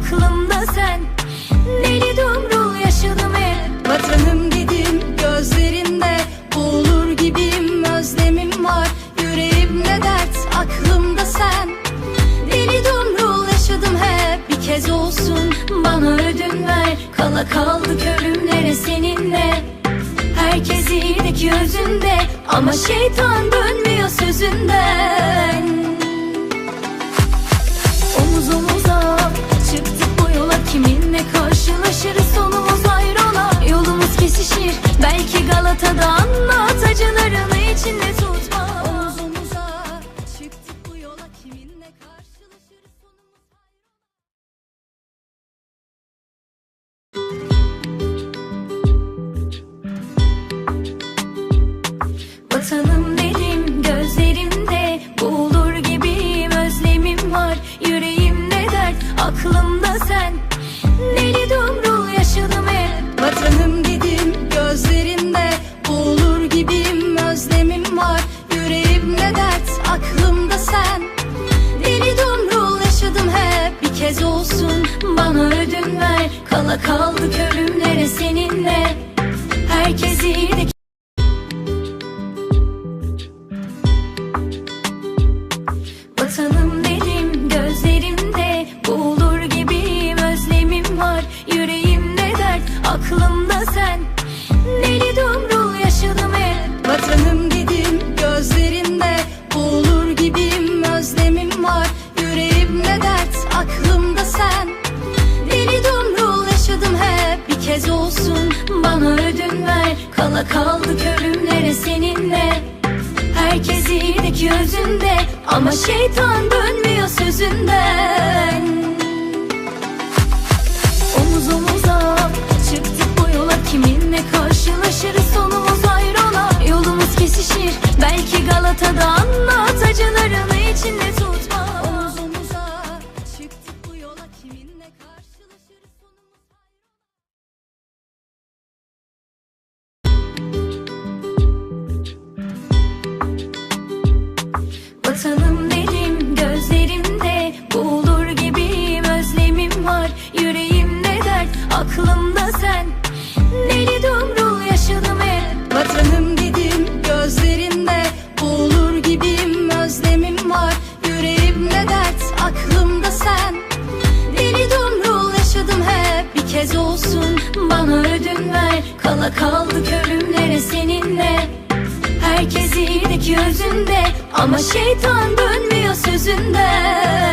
aklımda sen. Deli dumrul yaşadım hep Vatanım dedim gözlerinde Boğulur gibiyim. Özlemim var Yüreğimde dert? Aklımda sen. Deli dumrul yaşadım hep. Bir kez olsun bana ödün ver. Kala kaldık ölümlere seninle? Herkes iyiydi ki özünde. Ama şeytan dönmüyor sözü sonumuz ayrıla Yolumuz kesişir. Belki Galata'da anlat Kala kaldık ölümlere seninle. Herkes iyiydik Vatanım dedim gözlerimde Boğulur gibiyim özlemim var Yüreğimde dert aklımda sen. Deli dumrul yaşadım hep Vatanım Kala kaldık ölümlere seninle. Herkes iyiydik özünde. Ama şeytan dönmüyor sözünden. Omuz omuza çıktık bu yola. Kiminle karşılaşırız sonumuz ayrıla. Yolumuz kesişir. Belki Galata'da anlat Acılarını içinde tutma. Omuz omuza çıktık bu yola. Kiminle karşılaşırız sen. Deli dumrul yaşadım hep. Vatanım dedim gözlerinde. Boğulur gibiyim özlemim var. Yüreğimde dert aklımda sen. Deli dumrul yaşadım hep. Bir kez olsun bana ödün ver. Kala kaldık ölümlere seninle? Herkes iyiydik özünde. Ama şeytan dönmüyor sözünden